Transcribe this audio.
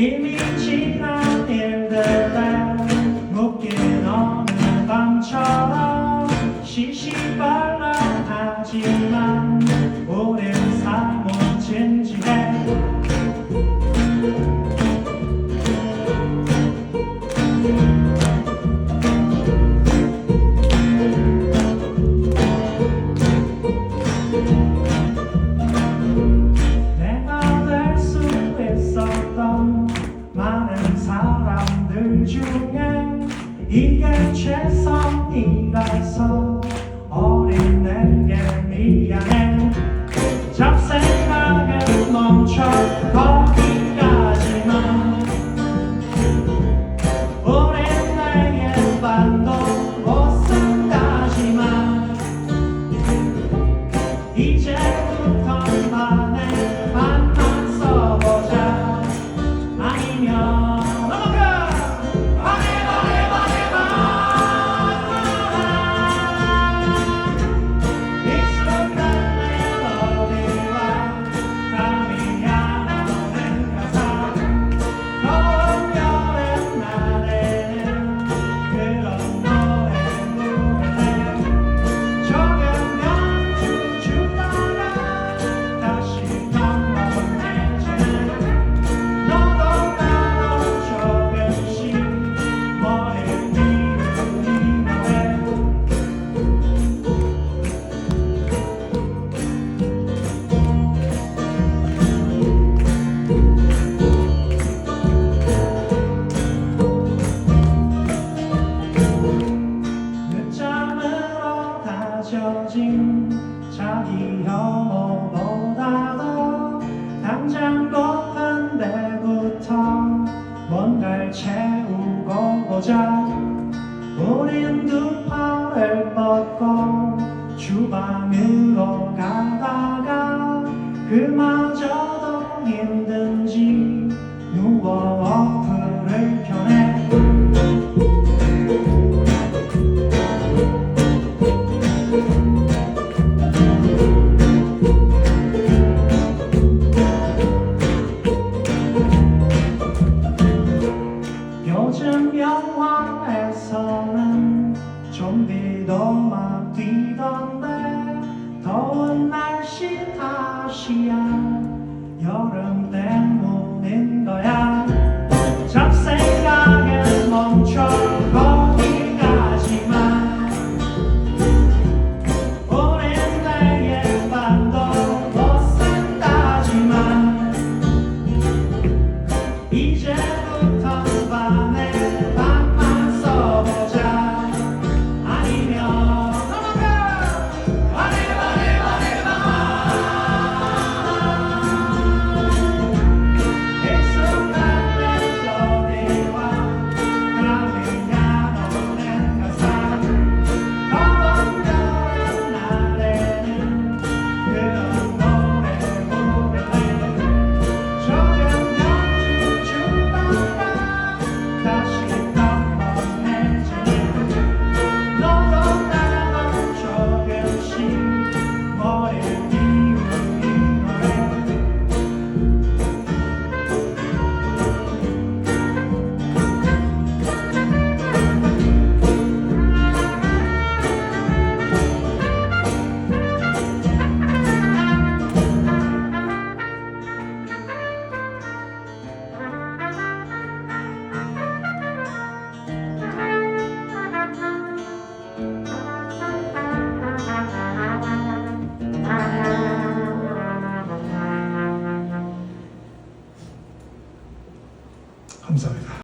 이미 지난 일들에 묶인 어느 밤처럼 시시발랑하지만 최선이라서 어린 내게 미안해. 영어보다도 당장 급한 데부터 뭔가를 채우고 보자. 우린 두 팔을 뻗고 주방으로 가다가 그마저